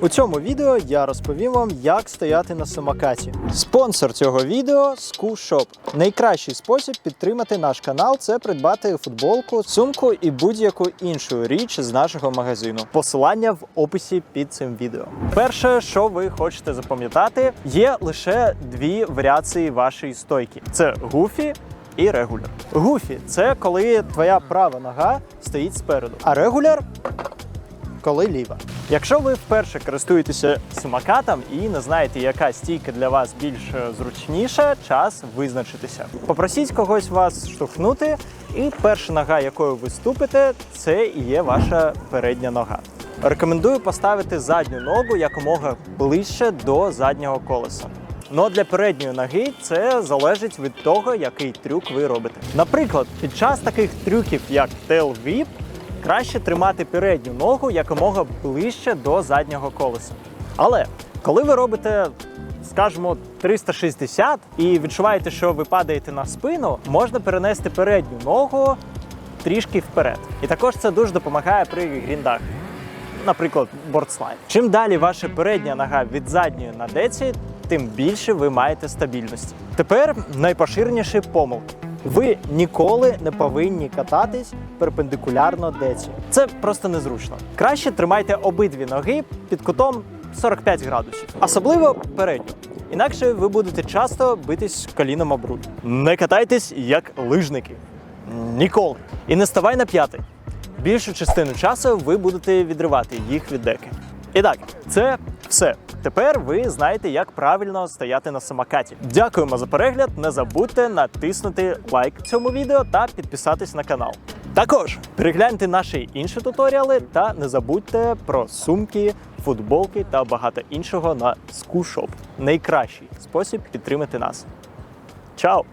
У цьому відео я розповім вам, як стояти на самокаті. Спонсор цього відео SkuShop. Найкращий спосіб підтримати наш канал це придбати футболку, сумку і будь-яку іншу річ з нашого магазину. Посилання в описі під цим відео. Перше, що ви хочете запам'ятати, є лише дві варіації вашої стойки: це гуфі і регуляр. Гуфі це коли твоя права нога стоїть спереду, а регуляр коли ліва. Якщо ви вперше користуєтеся самокатом і не знаєте, яка стійка для вас більш е, зручніша, час визначитися. Попросіть когось вас штовхнути, і перша нога, якою ви ступите, це і є ваша передня нога. Рекомендую поставити задню ногу якомога ближче до заднього колеса. Ну для передньої ноги це залежить від того, який трюк ви робите. Наприклад, під час таких трюків, як tail whip, краще тримати передню ногу якомога ближче до заднього колеса. Але коли ви робите, скажімо, 360 і відчуваєте, що ви падаєте на спину, можна перенести передню ногу трішки вперед. І також це дуже допомагає при гріндах. Наприклад, бордслайн. Чим далі ваша передня нога від задньої на деці, тим більше ви маєте стабільності. Тепер найпоширеніші помилки. Ви ніколи не повинні кататись перпендикулярно деці. Це просто незручно. Краще тримайте обидві ноги під кутом 45 градусів, особливо передню. Інакше ви будете часто битись коліном об руль. Не катайтесь як лижники. Ніколи. І не ставай на п'ятий. Більшу частину часу ви будете відривати їх від деки. І так, це все. Тепер ви знаєте, як правильно стояти на самокаті. Дякуємо за перегляд. Не забудьте натиснути лайк цьому відео та підписатись на канал. Також перегляньте наші інші туторіали та не забудьте про сумки, футболки та багато іншого на SkuShop. Найкращий спосіб підтримати нас. Чао!